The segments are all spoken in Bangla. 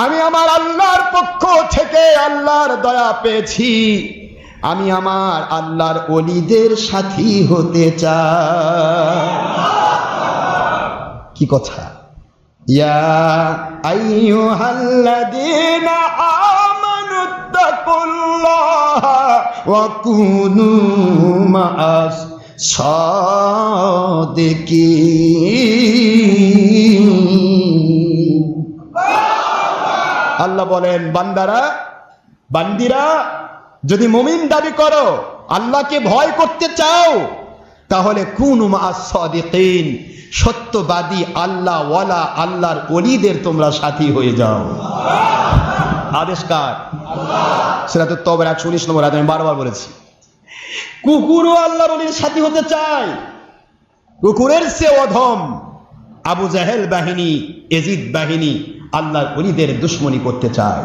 আমি আমার আল্লাহর পক্ষ থেকে আল্লাহর দয়া পেয়েছি। আমি আমার আল্লাহর অলিদের সাথী হতে চাই। কি কথা? ইয়া আল্লাহ বলেন, বান্দারা, বান্দিরা, যদি মুমিন দাবি করো, আল্লাহকে ভয় করতে চাও, তাহলে কুন সত্যবাদী আল্লাহ ওয়ালা আল্লাহর অলিদের তোমরা সাথী হয়ে যাও। আদেশ কার সেটা তো তবে একশো উনিশ নম্বর আমি বারবার বলেছি। কুকুরও আল্লাহর অলির সাথী হতে চায়। কুকুরের সে অধম আবু জাহেল বাহিনী, এজিদ বাহিনী আল্লাহর অলিদের দুশ্মনী করতে চায়।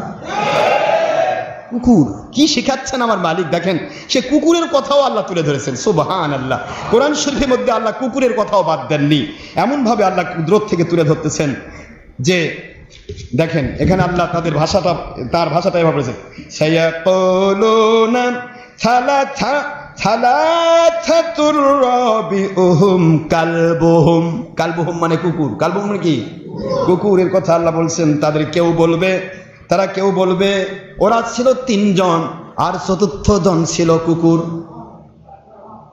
কুকুর, কি শেখাচ্ছেন আমার মালিক? দেখেন, সে কুকুরের কথাও আল্লাহ তুলে ধরেছেন। সুবহান আল্লাহ কোরআন শরীফের মধ্যে আল্লাহ কুকুরের কথাও বাদ দেননি। এমন ভাবে আল্লাহ কুদরত থেকে তুলে ধরতেছেন যে, দেখেন, এখানে আল্লাহ তাদের ভাষাটা, তার ভাষাটা এভাবে বলেছেন কালবুহুম মানে কুকুর। কালবুহুম মানে কি? কুকুরের কথা আল্লাহ বলছেন, তাদের কেউ বলবে, তারা কেউ বলবে, ওরা ছিল তিনজন, আর চতুর্থ জন ছিল কুকুর।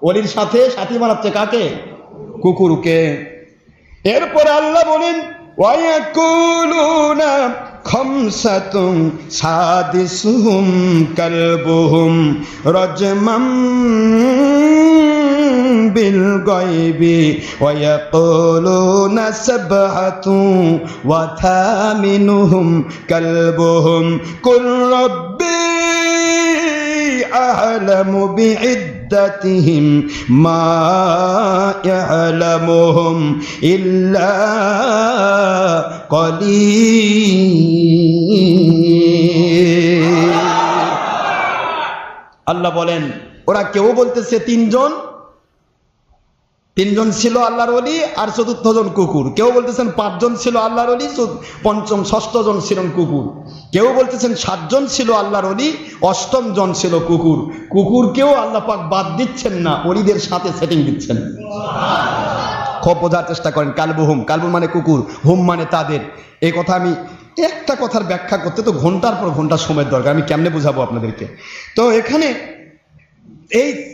অলির সাথে সাথী বানাচ্ছে কাকে? কুকুরকে। এরপরে আল্লাহ বলেন খামসাতুন সাদিসুহুম কালবুহুম রাজমাম بالغيب ويقولون سبعة وثامنهم كلبهم قل ربي أعلم بعدتهم ما يعلمهم إلا قليل আল্লাহ বলেন ওরা কেউ বলতেছে তিনজন তিনজন ছিল আল্লাহর অলি আর চতুর্থ জন কুকুর। কেউ বলতেছেন পাঁচজন ছিল আল্লাহর অলি পঞ্চম ষষ্ঠ জন ছিলেন কুকুর। কেউ বলতেছেন সাতজন ছিল আল্লাহর অলি অষ্টম জন ছিল কুকুর। কুকুরকেও আল্লাহ পাক বাদ দিচ্ছেন না অলিদের সাথে সেটিং দিচ্ছেন। খুব বোঝার চেষ্টা করেন, কালবু হুম। কালবু মানে কুকুর, হুম মানে তাদের। এই কথা আমি একটা কথার ব্যাখ্যা করতে তো ঘণ্টার পর ঘণ্টা সময়ের দরকার, আমি কেমনে বুঝাবো আপনাদেরকে? তো এখানে এই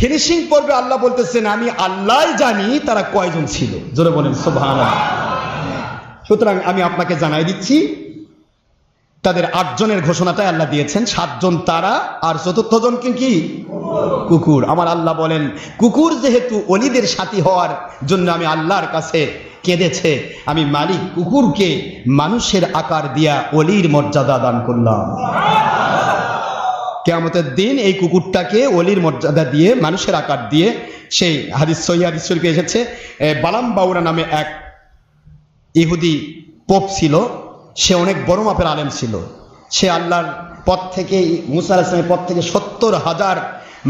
ফিনিশিং পর্বে আল্লাহ বলতেছেন, আমি আল্লাহ জানি তারা কয়জন ছিল। জোরে বলেন সোভান সুতরাং আমি আপনাকে জানাই দিচ্ছি, তাদের আটজনের ঘোষণাটাই আল্লাহ দিয়েছেন, সাতজন তারা আর চতুর্থ জনকে কি? কুকুর। আমার আল্লাহ বলেন, কুকুর যেহেতু অলিদের সাথী হওয়ার জন্য আমি আল্লাহর কাছে কেঁদেছে, আমি মালিক কুকুরকে মানুষের আকার দিয়া অলির মর্যাদা দান করলাম। কেয়ামতের দিন এই কুকুরটাকে অলির মর্যাদা দিয়ে, মানুষের আকার দিয়ে সেই হাদিস, সহি হাদিস শরীফে এসেছে বালাম বাউরা নামে এক ইহুদি পোপ ছিল, সে অনেক বড় মাপের আলেম ছিল। সে আল্লাহর পথ থেকে, মুসা আলাহিসের পথ থেকে সত্তর হাজার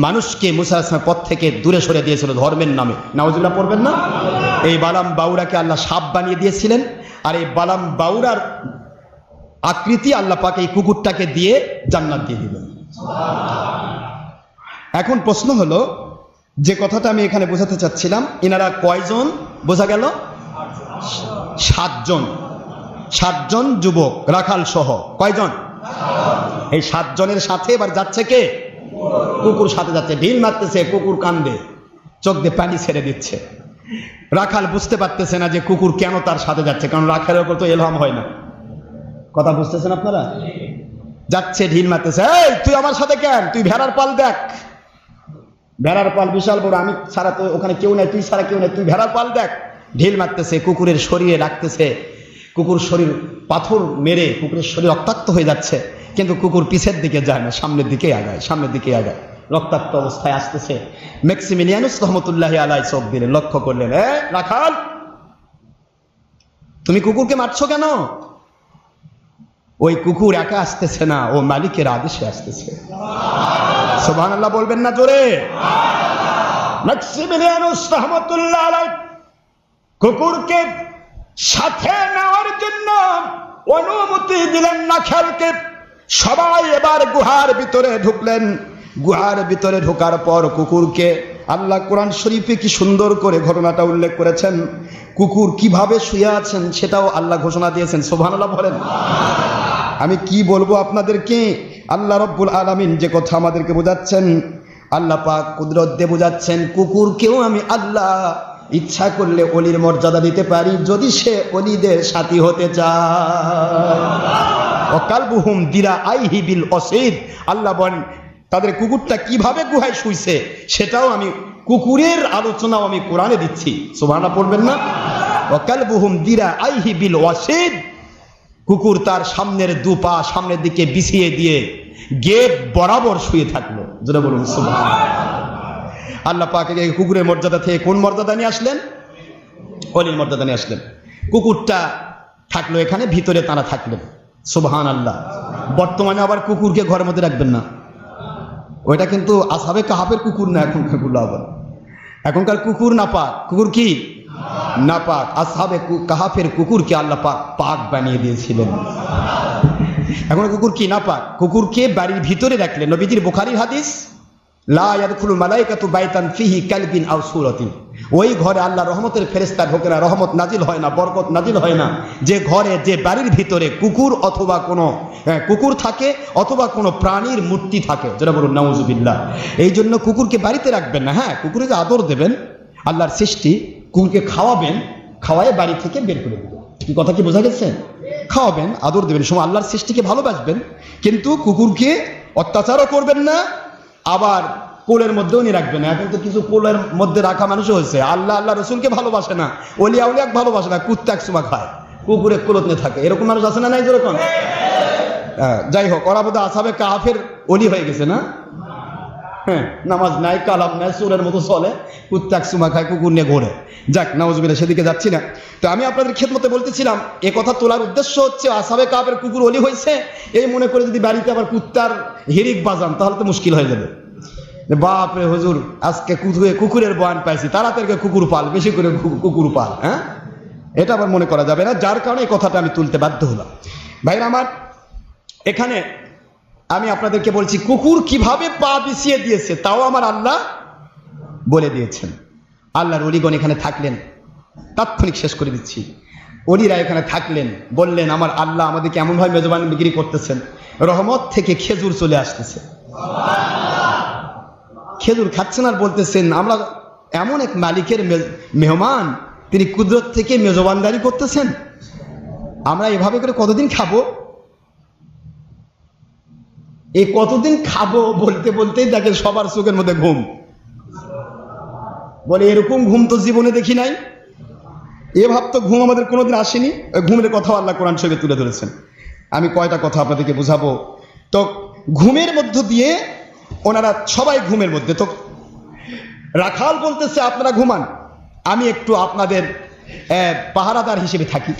মানুষকে মুসা আলাহিসের পথ থেকে দূরে সরে দিয়েছিল ধর্মের নামে। নাওজুল্লাহ পড়বেন না? এই বালাম বাউরাকে আল্লাহ সাপ বানিয়ে দিয়েছিলেন, আর এই বালাম বাউরার আকৃতি আল্লাহ পাকে এই কুকুরটাকে দিয়ে জান্নাত দিয়ে দিলেন। এখন প্রশ্ন হলো, যে কথাটা আমি এখানে বোঝাতে চাচ্ছিলাম এনারা কয়জন? বোঝা গেল? সাতজন। সাতজন যুবক, রাখাল সহ। কয়জন? এই সাতজনের সাথে এবার যাচ্ছে কে? কুকুর সাথে যাচ্ছে। ঢিল মারতেছে, কুকুর কান্দে। চোখ দিয়ে পানি ছেড়ে দিচ্ছে। রাখাল বুঝতে পারতেছে না যে কুকুর কেন তার সাথে যাচ্ছে, কারণ রাখালের উপর তো এলহাম হয় না। কথা বুঝতেছেন আপনারা? যাচ্ছে, ঢিল মারতেছে। এই, তুই আমার সাথে কেন? তুই ভেড়ার পাল দেখ। ভেড়ার পাল বিশাল বড়, আমি ছাড়া তো ওখানে কেউ নাই, তুই ছাড়া কেউ নাই। তুই ভেড়ার পাল দেখ। ঢিল মারতেছে, কুকুরের শরীরে রাখতেছে। কুকুর শরীর পাথর মেরে কুকুরের শরীর রক্তাক্ত হয়ে যাচ্ছে। কিন্তু কুকুর পিছের দিকে যায় না, সামনের দিকে আগায়, সামনের দিকে আগায়। রক্তাক্ত অবস্থায় আসতেছে। ম্যাক্সিমিলিয়ানুস রহমতুল্লাহ আলাই চোখ দিলেন, লক্ষ্য করলেন রাখাল, তুমি কুকুরকে মারছো কেন? ওই কুকুর একা আসতেছে না, ও মালিকের আদেশে আসতেছে। সোভান আল্লাহ বলবেন না জোরে। কুকুরকে সাথে নেওয়ার জন্য অনুমতি দিলেন না খেলকে। সবাই এবার গুহার ভিতরে ঢুকলেন। গুহার ভিতরে ঢোকার পর কুকুরকে আল্লাহ কোরআন শরীফে কি সুন্দর করে ঘটনাটা উল্লেখ করেছেন। কুকুর কীভাবে শুয়ে আছেন সেটাও আল্লাহ ঘোষণা দিয়েছেন সোভানাল্লাহ বলেন। আমি কি বলব আপনাদেরকে? আল্লাহ রব্বুল আলামিন যে কথা আমাদেরকে বোঝাচ্ছেন, আল্লাহ পাক কুদরত দিয়ে বোঝাচ্ছেন, কুকুরকেও আমি আল্লাহ ইচ্ছা করলে অলির মর্যাদা দিতে পারি, যদি সে অলিদের সাথী হতে চায়। দিরা আইহি বিল অসিদ। আল্লাহ বলেন, তাদের কুকুরটা কীভাবে গুহায় শুইছে, সেটাও আমি, কুকুরের আলোচনাও আমি কোরআনে দিচ্ছি। সুবহানাল্লাহ পড়বেন না? অকালবুহুম দিরা আইহি বিল ওয়াসিদ কুকুর তার সামনের দু পা সামনের দিকে বিছিয়ে দিয়ে গেট বরাবর শুয়ে থাকল। যেটা বলুন। আল্লাহ পাকে কুকুরের মর্যাদা থেকে কোন মর্যাদা নিয়ে আসলেন? অলির মর্যাদা নিয়ে আসলেন। কুকুরটা থাকল এখানে, ভিতরে তারা থাকলেন সুবহান আল্লাহ বর্তমানে আবার কুকুরকে ঘরের মধ্যে রাখবেন না। ওইটা কিন্তু আসাবে কাহাবের কুকুর না এখনকারগুলো আবার এখনকার কুকুর না পাক কুকুর কি? না পাক আসাবে কাহাফের কুকুরকে আল্লাহ পাক পাক বানিয়ে দিয়েছিলেন। এখন কুকুর কি না পাক কুকুরকে বাড়ির ভিতরে রাখলেন নবীজির বুখারির হাদিস, লা ইয়াদখুলু মালাইকাতু বাইতান ফিহি আও সূরাতিন। ওই ঘরে আল্লাহ রহমতের ফেরেশতা ঢোকে না রহমত নাজিল হয় না, বরকত নাজিল হয় না। যে ঘরে, যে বাড়ির ভিতরে কুকুর অথবা কোনো কুকুর থাকে অথবা কোনো প্রাণীর মূর্তি থাকে, যেটা বলুন, নাউজুবিল্লাহ। এই জন্য কুকুরকে বাড়িতে রাখবেন না হ্যাঁ কুকুরকে আদর দেবেন, আল্লাহর সৃষ্টি কুকুরকে খাওয়াবেন খাওয়ায় বাড়ি থেকে বের করে দেবেন। কি কথা কি বোঝা গেছে? খাওয়াবেন আদর দেবেন সময় আল্লাহর সৃষ্টিকে ভালোবাসবেন কিন্তু কুকুরকে অত্যাচারও করবেন না আবার কোলের মধ্যেও নিয়ে রাখবেন এখন তো কিছু কোলের মধ্যে রাখা মানুষও হয়েছে। আল্লাহ আল্লাহ রসুলকে ভালোবাসে না অলিয়া উলিয়াক ভালোবাসে না কুত্তা এক সুমা খায়। কুকুরে কোলত নিয়ে থাকে। এরকম মানুষ আছে না নাই যেরকম? হ্যাঁ, যাই হোক ওরা বোধহয় আসাবে কাফের অলি হয়ে গেছে না? হ্যাঁ নামাজ নাই, কালাম নাই সুরের মতো চলে, কুত্তাক সুমা খায়, কুকুর নিয়ে ঘোরে। যাক নামাজবিল্লা সেদিকে যাচ্ছি না। তো আমি আপনাদের খেদমতে বলতেছিলাম, এ কথা তোলার উদ্দেশ্য হচ্ছে, আসাবে কাপের কুকুর অলি হয়েছে, এই মনে করে যদি বাড়িতে আবার কুত্তার হিরিক বাজান, তাহলে তো মুশকিল হয়ে যাবে। যে বাপ রে হুজুর, আজকে কুকুরে কুকুরের বয়ান পাইছি, তাড়াতাড়ি কুকুর পাল, বেশি করে কুকুর পাল হ্যাঁ? এটা আবার মনে করা যাবে না, যার কারণে এই কথাটা আমি তুলতে বাধ্য হলাম। ভাইরা আমার, এখানে আমি আপনাদেরকে বলছি, কুকুর কীভাবে পা বিছিয়ে দিয়েছে, তাও আমার আল্লাহ বলে দিয়েছেন। আল্লাহর অলিগণ এখানে থাকলেন। তাৎক্ষণিক শেষ করে দিচ্ছি। অলিরা এখানে থাকলেন, বললেন, আমার আল্লাহ আমাদেরকে এমনভাবে মেজবান বিক্রি করতেছেন, রহমত থেকে খেজুর চলে আসতেছে। খেজুর খাচ্ছেন আর বলতেছেন, আমরা এমন এক মালিকের মেহমান, তিনি কুদরত থেকে মেজবানদারি করতেছেন। আমরা এভাবে করে কতদিন খাব? এই কতদিন খাব বলতে বলতেই দেখে সবার চোখের মধ্যে ঘুম। বলে এরকম ঘুম তো জীবনে দেখি নাই। এ ভাব তো ঘুম আমাদের কোনোদিন আসেনি। ঘুমের কথাও আল্লাহ কোরআন শরীফে তুলে ধরেছেন। আমি কয়টা কথা আপনাদেরকে বোঝাবো? তো ঘুমের মধ্য দিয়ে ওনারা সবাই ঘুমের মধ্যে। তো রাখাল বলতেছে, আপনারা ঘুমান। আমি একটু আপনাদের পাহারাদার হিসেবে থাকি।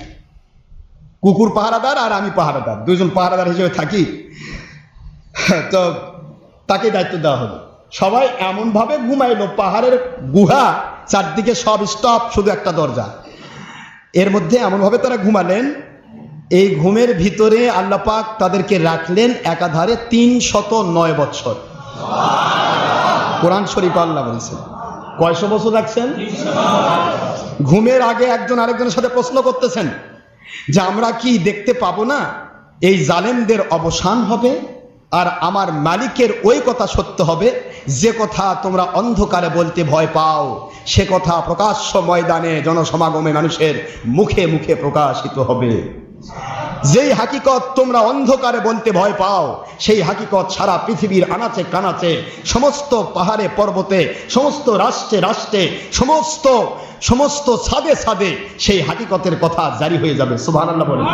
কুকুর পাহারাদার আর আমি পাহারাদার। দুজন পাহারাদার হিসেবে থাকি। তো তাকে দায়িত্ব দেওয়া হলো। সবাই এমন ভাবে ঘুমাইলো, পাহাড়ের গুহা চারদিকে সব স্টপ শুধু একটা দরজা। এর মধ্যে এমনভাবে তারা ঘুমালেন, এই ঘুমের ভিতরে আল্লাহ পাক তাদেরকে রাখলেন একাধারে তিন শত নয় বছর কোরআন শরীফ আল্লাহ বলেছেন। কয়শো বছর রাখছেন? ঘুমের আগে একজন আরেকজনের সাথে প্রশ্ন করতেছেন যে, আমরা কি দেখতে পাবো না? এই জালেমদের অবসান হবে? আর আমার মালিকের ওই কথা সত্য হবে, যে কথা তোমরা অন্ধকারে বলতে ভয় পাও, সে কথা প্রকাশ্য ময়দানে জনসমাগমে মানুষের মুখে মুখে প্রকাশিত হবে। যেই হাকিকত তোমরা অন্ধকারে বলতে ভয় পাও, সেই হাকিকত সারা পৃথিবীর আনাচে কানাচে, সমস্ত পাহাড়ে, পর্বতে, সমস্ত রাষ্ট্রে রাষ্ট্রে, সমস্ত সমস্ত ছাদে ছাদে সেই হাকিকতের কথা জারি হয়ে যাবে। সুবহান আল্লাহ বলেন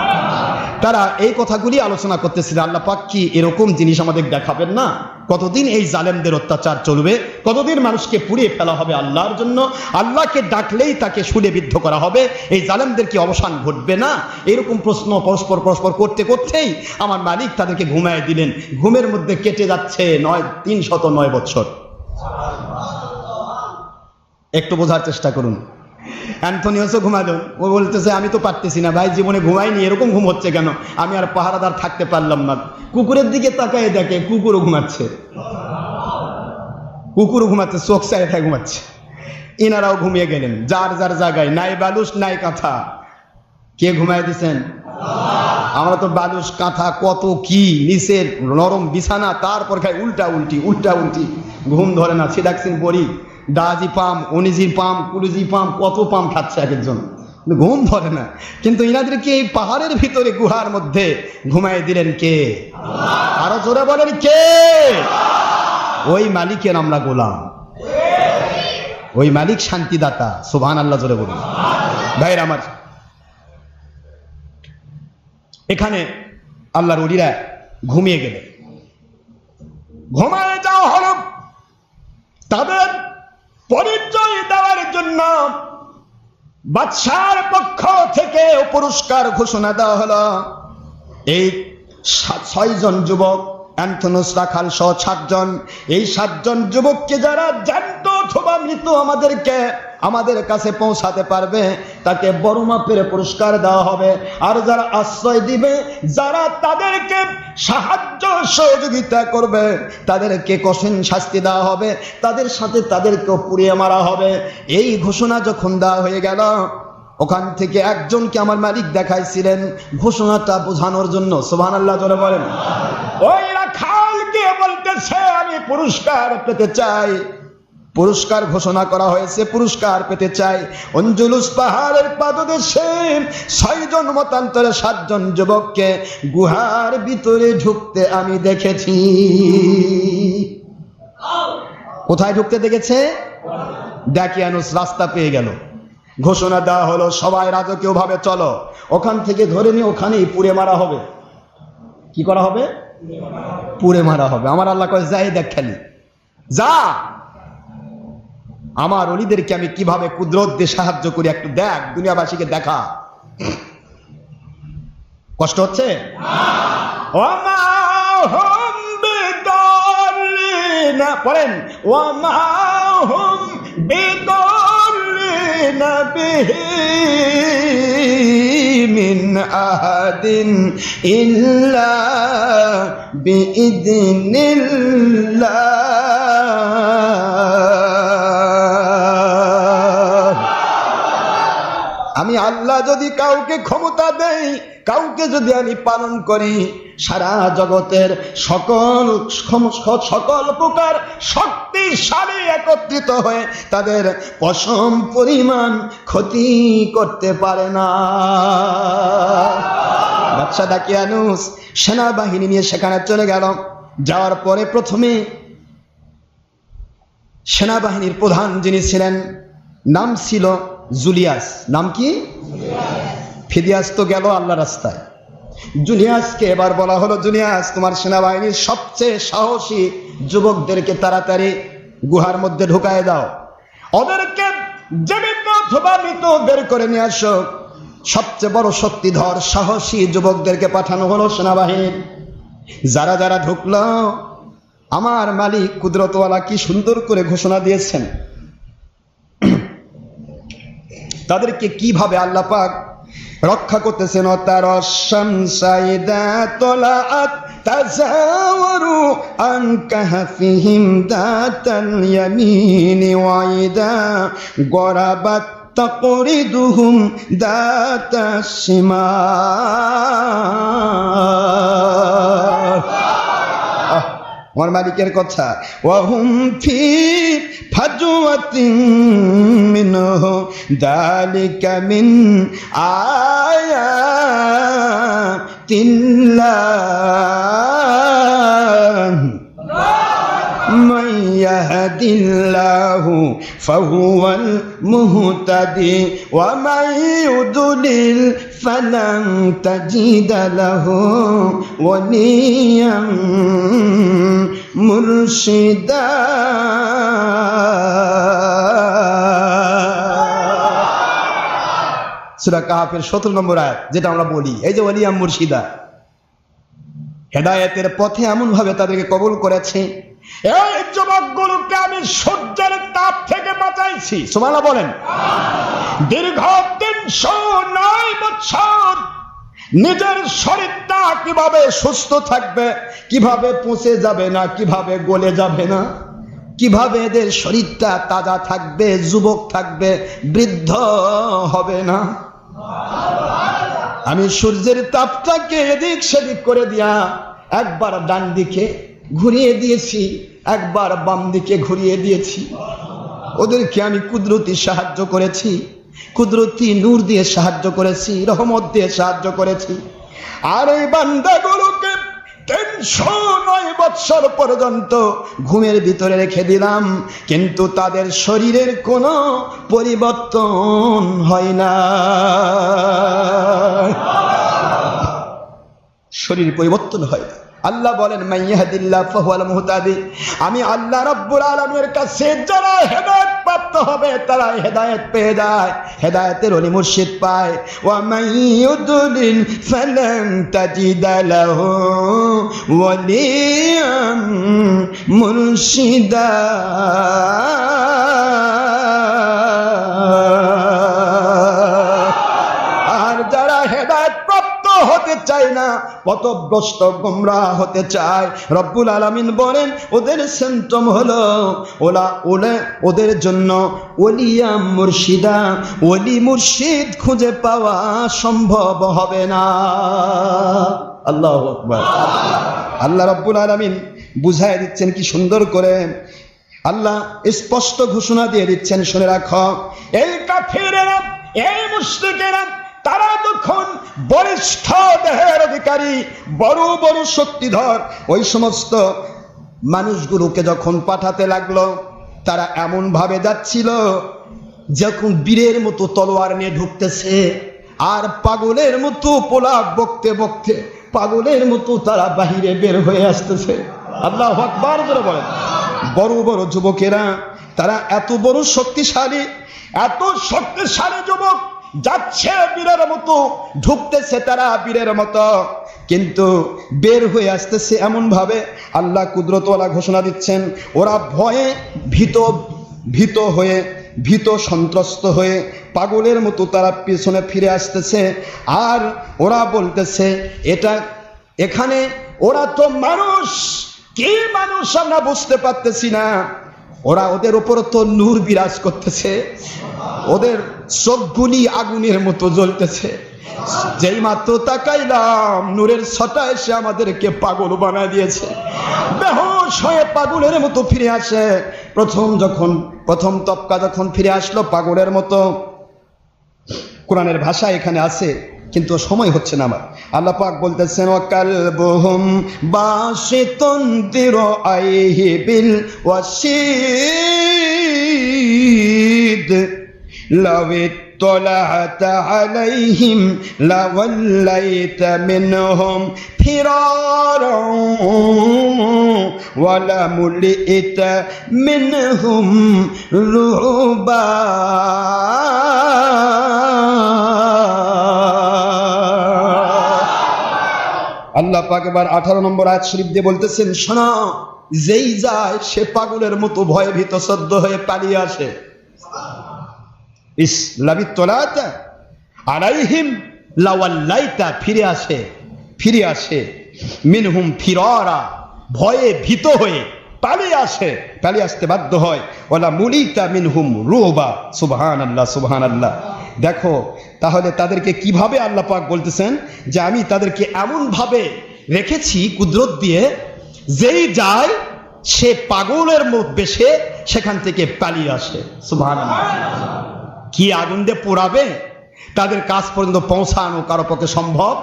তারা এই কথাগুলি আলোচনা করতেছিল, আল্লাহ পাক কি এরকম জিনিস আমাদের দেখাবেন না? কতদিন এই জালেমদের অত্যাচার চলবে? কতদিন মানুষকে পুড়িয়ে ফেলা হবে আল্লাহর জন্য? আল্লাহকে ডাকলেই তাকে সুরে বিদ্ধ করা হবে? এই জালেমদের কি অবসান ঘটবে না? এরকম প্রশ্ন পরস্পর পরস্পর পরস্পর করতে করতেই আমার মালিক তাদেরকে ঘুমায় দিলেন। ঘুমের মধ্যে কেটে যাচ্ছে নয়, তিন শত নয় বছর একটু বোঝার চেষ্টা করুন। অ্যান্থনিওসও ঘুমালো। ও বলতেছে, আমি তো পারতেছি না ভাই, জীবনে ঘুমাইনি, এরকম ঘুম হচ্ছে কেন? আমি আর পাহারাদার থাকতে পারলাম না। কুকুরের দিকে তাকায় দেখে কুকুরও ঘুমাচ্ছে। কুকুরও ঘুমাচ্ছে, চোখ চায় ঘুমাচ্ছে। ইনারাও ঘুমিয়ে গেলেন। যার যার জায়গায়, নাই বালুস নাই কাঁথা। কে ঘুমায় দিছেন? আমরা তো বালুস কাঁথা, কত কি, নিচের নরম বিছানা, তারপর খাই উল্টা উল্টি উল্টা উল্টি। ঘুম ধরে না সিডাক্সিন পড়ি, ডাজি পাম, অনিজি পাম, কুলুজি পাম, কত পাম খাচ্ছে এক একজন ঘুম ধরে না। কিন্তু ইনাদেরকে এই পাহাড়ের ভিতরে, গুহার মধ্যে ঘুমাই দিলেন কে? আরও জোরে বলেন কে? ওই মালিকের আমরা গোলাম। ওই মালিক শান্তিদাতা সুবহান আল্লাহ জোরে বলুন। ভাইয়ের আমার এখানে আল্লাহর ওলিরা ঘুমিয়ে গেলে। ঘুমায় যাওয়া হলো তাদের পরিচয় দেওয়ার জন্য বাদশার পক্ষ থেকে পুরস্কার ঘোষণা দেওয়া হলো। এই ছয়জন যুবক, অ্যান্থনোস রাখাল সহ সাতজন। এই সাতজন যুবককে যারা জ্যান্ত অথবা মৃত আমাদেরকে, আমাদের কাছে পৌঁছাতে পারবে, তাকে বড় মাপের পুরস্কার দেওয়া হবে। আর যারা আশ্রয় দিবে, যারা তাদেরকে সাহায্য সহযোগিতা করবে, তাদেরকে কঠিন শাস্তি দেওয়া হবে, তাদের সাথে তাদেরকেও পুড়িয়ে মারা হবে। এই ঘোষণা যখন দেওয়া হয়ে গেল, ওখান থেকে একজনকে আমার মালিক দেখাইছিলেন, ঘোষণাটা বোঝানোর জন্য সোহান আল্লাহ জোরে বলেন। ওই রাখালকে বলতেছে, আমি পুরস্কার পেতে চাই। পুরস্কার ঘোষণা করা হয়েছে, পুরস্কার পেতে চাই। অঞ্জুলুস পাহাড়ের পাদদেশে ছয়জন মতান্তরে সাতজন যুবককে গুহার ভিতরে ঢুকতে আমি দেখেছি। কোথায় ঢুকতে দেখেছে? ডাকিয়ানুস রাস্তা পেয়ে গেল। ঘোষণা দেওয়া হলো, সবাই রাজকীয় ভাবে চলো। ওখান থেকে ধরে নিয়ে ওখানেই পুড়ে মারা হবে। কি করা হবে? পুড়ে মারা হবে। আমার আল্লাহ কয়, যাই দেখ খালি। যা! আমার অলিদেরকে আমি কীভাবে কুদরত দিয়ে সাহায্য করি একটু দেখ, দুনিয়াবাসীকে দেখা। কষ্ট হচ্ছে? পড়েন। ওমা হুম বিদল্লিনা বিহি আহাদিন ইল্লা বিইذنিল্লাহ আমি আল্লাহ যদি কাউকে ক্ষমতা দেই, কাউকে যদি আমি পালন করি, সারা জগতের সকল সকল প্রকার শক্তিশালী একত্রিত হয়ে তাদের পশম পরিমাণ ক্ষতি করতে পারে না। বাচ্চা ডাকিয়ানুস সেনাবাহিনী নিয়ে সেখানে চলে গেল। যাওয়ার পরে প্রথমে সেনাবাহিনীর প্রধান যিনি ছিলেন, নাম ছিল জুলিয়াস। নাম কি? ফিদিয়াস তো গেল আল্লাহ রাস্তায়। জুলিয়াসকে এবার বলা হলো, জুলিয়াস, তোমার সেনাবাহিনীর সবচেয়ে সাহসী যুবকদেরকে তাড়াতাড়ি গুহার মধ্যে ঢুকায় দাও। ওদেরকে জীবিত অথবা মৃত বের করে নিয়ে আসো। সবচেয়ে বড় শক্তিধর, সাহসী যুবকদেরকে পাঠানো হলো সেনাবাহিনীর। যারা যারা ঢুকলো, আমার মালিক কুদরতওয়ালা কি সুন্দর করে ঘোষণা দিয়েছেন। তাদেরকে কীভাবে আল্লাহ পাক রক্ষা করতেছেন? তার শামসাইদা তোলাআত তাজাওয়ারু আন কাহফিহিম দাতাল ইয়ামিনি ওয়াইদা গরাবাত দাতা আমার মালিকের কথা। ওহুম ফি ফাজুয়াতিন মিনহু দালিকা মিন আয়াতিল্লাহ। من يهد الله فهو المهتدي ومن يضلل فلن تجد له وليا مرشدا সুরা কাহাফের সতেরো নম্বর আয়াত যেটা আমরা বলি এই যে ওলিয়াম মুর্শিদা হেদায়েতের পথে এমন ভাবে তাদেরকে কবুল করেছে এই যুবকগুলোকে আমি সূর্যের তাপ থেকে বাঁচাইছি। সুমালা বলেন। দীর্ঘ তিনশো নয় বছর নিজের শরীরটা কীভাবে সুস্থ থাকবে, কীভাবে পচে যাবে না, কীভাবে গলে যাবে না, কীভাবে এদের শরীরটা তাজা থাকবে, যুবক থাকবে, বৃদ্ধ হবে না। আমি সূর্যের তাপটাকে এদিক সেদিক করে দিয়া একবার ডান দিকে ঘুরিয়ে দিয়েছি, একবার বাম দিকে ঘুরিয়ে দিয়েছি। ওদেরকে আমি কুদরতি সাহায্য করেছি, কুদরতি নূর দিয়ে সাহায্য করেছি, রহমত দিয়ে সাহায্য করেছি। আর এই বান্দাগুলোকে তিনশো নয় বৎসর পর্যন্ত ঘুমের ভিতরে রেখে দিলাম, কিন্তু তাদের শরীরের কোনো পরিবর্তন হয় না। শরীর পরিবর্তন হয় না। আল্লাহ বলেন মুহতাদি। আমি আল্লাহ রাব্বুল আলামিনের কাছে যারা হেদায়েত প্রাপ্ত হবে, তারা হেদায়েত পেয়ে যায়, হেদায়েতের ওলি মুর্শিদ পায়। লাহু ওয়ালিয়াম মুর্শিদা। চায় না পথগ্রস্ত গোমরা হতে চায়। রব্বুল আলামিন বলেন, ওদের সিমটম হলো, ওলা ওলে, ওদের জন্য ওলিয়া মুর্শিদা। ওলি মুর্শিদ খুঁজে পাওয়া সম্ভব হবে না। আল্লাহ আল্লাহ রব্বুল আলামিন বুঝায় দিচ্ছেন কি সুন্দর করে। আল্লাহ স্পষ্ট ঘোষণা দিয়ে দিচ্ছেন, শুনে রাখো। এই কাফিরেরা, এই মুশরিকেরা তারা যখন বরিষ্ঠ দেহের অধিকারী, বড় বড় শক্তিধর, ওই সমস্ত মানুষগুলোকে যখন পাঠাতে লাগল, তারা এমন ভাবে যাচ্ছিল, যখন বীরের মতো তলোয়ার নিয়ে ঢুকতেছে, আর পাগলের মতো পোলা বকতে বকতে, পাগলের মতো তারা বাহিরে বের হয়ে আসতেছে। আল্লাহ আকবার করে বলেন। বড় বড় যুবকেরা, তারা এত বড় শক্তিশালী, এত শক্তিশালী যুবক যাচ্ছে বীরের মতো, ঢুকতেছে তারা বীরের মতো। কিন্তু বের হয়ে আসতেছে এমন ভাবে আল্লাহ কুদরতওয়ালা ঘোষণা দিচ্ছেন, ওরা ভয়ে ভীত ভীত হয়ে, ভীত সন্ত্রস্ত হয়ে পাগলের মতো তারা পিছনে ফিরে আসতেছে। আর ওরা বলতেছে, এটা এখানে, ওরা তো মানুষ, কি মানুষ আমরা বুঝতে পারতেছি না? ওরা ওদের উপর তো নূর বিরাজ করতেছে। ওদের চোখগুলি আগুনের মতো জ্বলতেছে। যেই মাত্র তাকাইলাম, নূরের ছটা এসে আমাদেরকে পাগল বানায় দিয়েছে। বেহোশ হয়ে পাগলের মতো ফিরে আসে। প্রথম যখন, প্রথম তপকা যখন ফিরে আসলো পাগলের মতো। কোরআনের ভাষা এখানে আছে কিন্তু সময় হচ্ছে না আমার আল্লাহ পাক বলতেছেন ওয়াকাল বহুম বাসিতুন দির আইহি বিল ওয়াসিদ লাউ اطلعت عليهم لوليت منهم فرارا ولملئت منهم رعبا আল্লাহ পাক আঠারো নম্বর আয়াত শরীফ দিয়ে বলতেছেন, শোনা, যেই যায় সে পাগলের মতো ভয়ে ভীত সদ্য হয়ে পালিয়ে আসে। ইসলামিক তোলাতা আলাইহিম লাওয়াল্লাইতা, ফিরে আসে ফিরে আসে। মিনহুম ফিররা, ভয়ে ভীত হয়ে পালিয়ে আসে, পালিয়ে আসতে বাধ্য হয়। ওলা মুলিতা মিনহুম রুবা সুবহান আল্লাহ সুবহান আল্লাহ দেখো, তাহলে তাদেরকে কীভাবে আল্লাহ পাক বলতেছেন যে আমি তাদেরকে এমন ভাবে রেখেছি কুদরত দিয়ে, যেই যায়, সে পাগলের মুখ বেশে সেখান থেকে পালিয়ে আসে। সুবহান কি আগুন দিয়ে পোড়াবে? তাদের কাজ পর্যন্ত পৌঁছানো কারও পক্ষে সম্ভব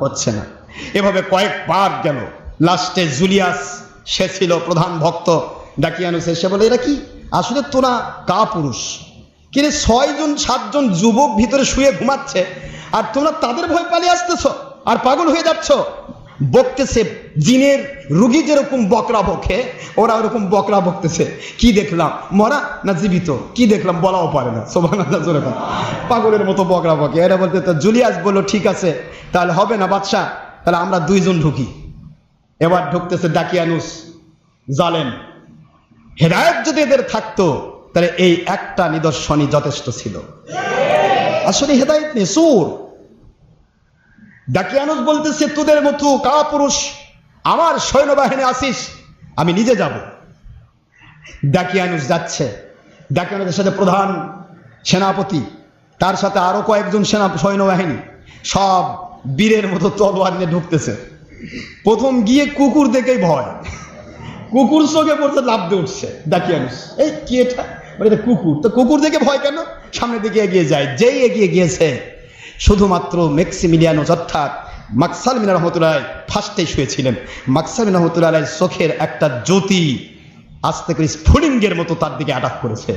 হচ্ছে না। এভাবে কয়েকবার গেল। লাস্টে জুলিয়াস, সে ছিল প্রধান ভক্ত। ডাকিয়ানুসে সে বলে, এরা কি? আসলে তোরা কা পুরুষ কিরে ছয়জন, সাতজন যুবক ভিতরে শুয়ে ঘুমাচ্ছে? আর তোমরা তাদের ভয় পালিয়ে আসতেছ? আর পাগল হয়ে যাচ্ছ? বকতেছে জিনের রুগী যেরকম বকরা বকে, ওরা ওরকম বকরা বকতেছে। কি দেখলাম? মরা না জীবিত? কি দেখলাম? বলাও পারে না। সোভান। পাগলের মতো বকরা বকে। এরা বলতে, তো জুলিয়াস বলল, ঠিক আছে, তাহলে হবে না বাদশা তাহলে আমরা দুইজন ঢুকি। এবার ঢুকতেছে ডাকিয়ানুস, জালেম, হেদায়ত যদি এদের থাকতো তাহলে এই একটা নিদর্শনই যথেষ্ট ছিল। আসলে হেদায়ত নেই, সুর। ডাকিয়ানুস বলতেছে, তোদের মতো কাপুরুষ, আমার সৈন্যবাহিনী আসিস, আমি নিজে যাব। ডাকিয়ানুস যাচ্ছে। ডাকিয়ানুসের সাথে প্রধান সেনাপতি, তার সাথে আরও কয়েকজন সেনা, সৈন্যবাহিনী, সব বীরের মতো তলোয়ার নিয়ে ঢুকতেছে। প্রথম গিয়ে কুকুর দেখেই ভয়। কুকুর চোখে পড়তে লাভ দিয়ে উঠছে ডাকিয়ানুস এই কি এটা? এটা কুকুর। তো কুকুর দেখে ভয় কেন? সামনের দিকে এগিয়ে যায়। যেই এগিয়ে গিয়েছে, শুধুমাত্র মেক্সিমিলিয়ানো অর্থাৎ মাকসাল মিনা রহমতুল্লাহ ফার্স্টে শুয়েছিলেন। মাকসাল মিনা রহমতুল্লাহ চোখের একটা জ্যোতি আস্তে করে স্ফুলিঙ্গের মতো তার দিকে অ্যাটাক করেছে।